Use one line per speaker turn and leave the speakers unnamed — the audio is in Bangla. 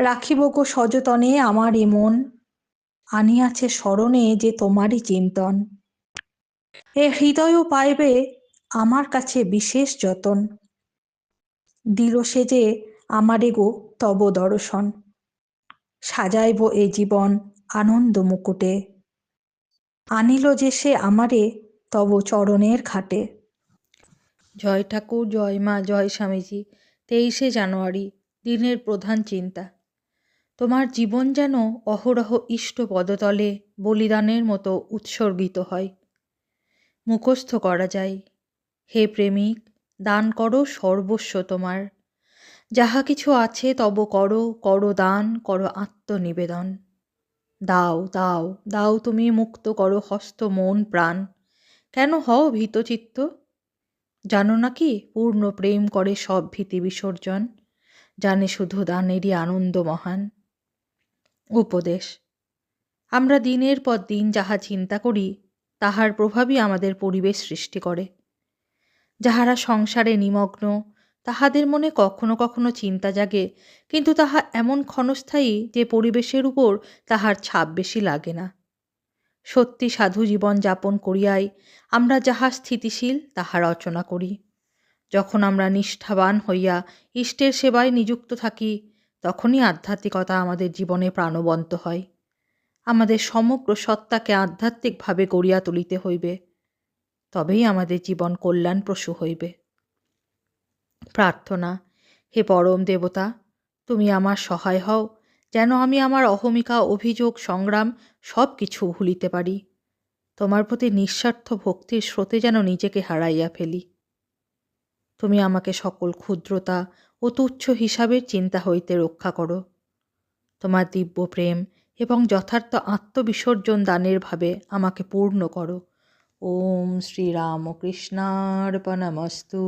রাখিব গো সযতনে আমার এ মন। আনিয়াছে স্মরণে যে তোমারই চিন্তন। এ হৃদয়ও পাইবে আমার কাছে বিশেষ যতন। দিল সে যে আমারে গো তব দর্শন। সাজাইব এ জীবন আনন্দ মুকুটে। আনিল যে সে আমারে তব চরণের ঘাটে।
জয় ঠাকুর, জয় মা, জয় স্বামীজি, তেইশে জানুয়ারি, দিনের প্রধান চিন্তা। তোমার জীবন যেন অহরহ ইষ্ট পদতলে বলিদানের মতো উৎসর্গিত হয়। মুখস্থ করা যায়। হে প্রেমিক, দান করো সর্বস্ব তোমার। যাহা কিছু আছে তব করো করো দান, করো আত্মনিবেদন। দাও দাও দাও তুমি মুক্ত করো হস্ত মন প্রাণ। কেন হও ভীতচিত্ত? জানো নাকি পূর্ণ প্রেম করে সব ভীতি বিসর্জন? জানে শুধু দানেরই আনন্দ মহান। উপদেশ। আমরা দিনের পর দিন যাহা চিন্তা করি, তাহার প্রভাবই আমাদের পরিবেশ সৃষ্টি করে। যাহারা সংসারে নিমগ্ন, তাহাদের মনে কখনো কখনো চিন্তা জাগে, কিন্তু তাহা এমন ক্ষণস্থায়ী যে পরিবেশের উপর তাহার ছাপ বেশি লাগে না। সত্যি সাধু জীবন যাপন করিয়াই আমরা যাহা স্থিতিশীল, তাহা রচনা করি। যখন আমরা নিষ্ঠাবান হইয়া ইষ্টের সেবায় নিযুক্ত থাকি তখনই আধ্যাত্মিকতা আমাদের জীবনে প্রাণবন্ত হয়। আমাদের সমগ্র সত্তাকে আধ্যাত্মিকভাবে গড়িয়া তুলিতে হইবে। তবেই আমাদের জীবন কল্যাণপ্রসূ হইবে। প্রার্থনা, হে পরম দেবতা, তুমি আমার সহায় হও, যেন আমি আমার অহমিকা, অভিযোগ, সংগ্রাম সব কিছু ভুলিতে পারি। তোমার প্রতি নিঃস্বার্থ ভক্তির স্রোতে যেন নিজেকে হারাইয়া ফেলি। তুমি আমাকে সকল ক্ষুদ্রতা ও তুচ্ছ হিসাবের চিন্তা হইতে রক্ষা করো। তোমার দিব্য প্রেম এবং যথার্থ আত্মবিসর্জন দানের ভাবে আমাকে পূর্ণ করো। ওম শ্রীরামকৃষ্ণার্পণমস্তু।